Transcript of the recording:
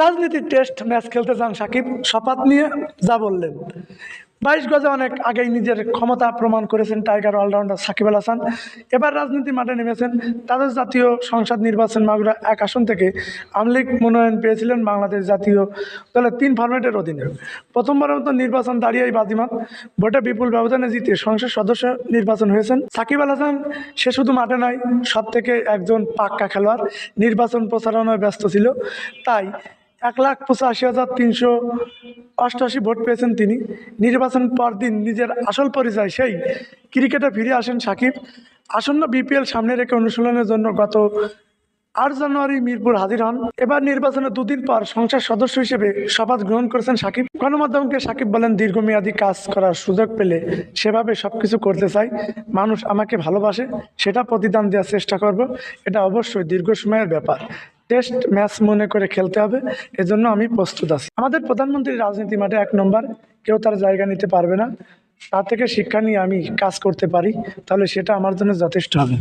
রাজনীতির test match খেলতে চান সাকিব, শপথ নিয়ে যা বললেন। বাইশ গজে অনেক আগেই নিজের ক্ষমতা প্রমাণ করেছেন টাইগার অলরাউন্ডার সাকিব আল হাসান। এবার রাজনীতি মাঠে নেমেছেন তাদের জাতীয় সংসদ নির্বাচন মাগুরা এক আসন থেকে। আমলিগ মনোনয়ন পেয়েছিলেন বাংলাদেশ জাতীয় দলের তিন ফরম্যাটের অধীনে। প্রথমবারের মতো নির্বাচন দাঁড়িয়েই বাজিমাত। ভোটে বিপুল ব্যবধানে জিতে সংসদ সদস্য নির্বাচন হয়েছেন। সাকিব আল হাসান, সে শুধু মাঠে নয় সব থেকে একজন পাক্কা খেলোয়াড়। নির্বাচন প্রচারণায় ব্যস্ত ছিল। তাই এক লাখ পঁচাশি হাজার তিনশো অষ্টআশি ভোট পেয়েছেন তিনি। নির্বাচন পর দিন নিজের আসল পরিচয় সেই ক্রিকেটে ফিরে আসেন সাকিব। আসন্ন বিপিএল সামনে রেখে অনুশীলনের জন্য গত আট জানুয়ারি মিরপুর হাজির হন। এবার নির্বাচনে দুদিন পর সংসদ সদস্য হিসেবে শপথ গ্রহণ করেছেন সাকিব। গণমাধ্যমকে সাকিব বলেন, দীর্ঘমেয়াদী কাজ করার সুযোগ পেলে সেভাবে সব কিছু করতে চাই। মানুষ আমাকে ভালোবাসে, সেটা প্রতিদান দেওয়ার চেষ্টা করব। এটা অবশ্যই দীর্ঘ সময়ের ব্যাপার। টেস্ট ম্যাচ মনে করে খেলতে হবে, এজন্য আমি প্রস্তুত আছি। আমাদের প্রধানমন্ত্রীর রাজনীতি মাঠে এক নম্বর, কেউ তার জায়গা নিতে পারবে না। তার থেকে শিক্ষা নিয়ে আমি কাজ করতে পারি, তাহলে সেটা আমার জন্য যথেষ্ট হবে।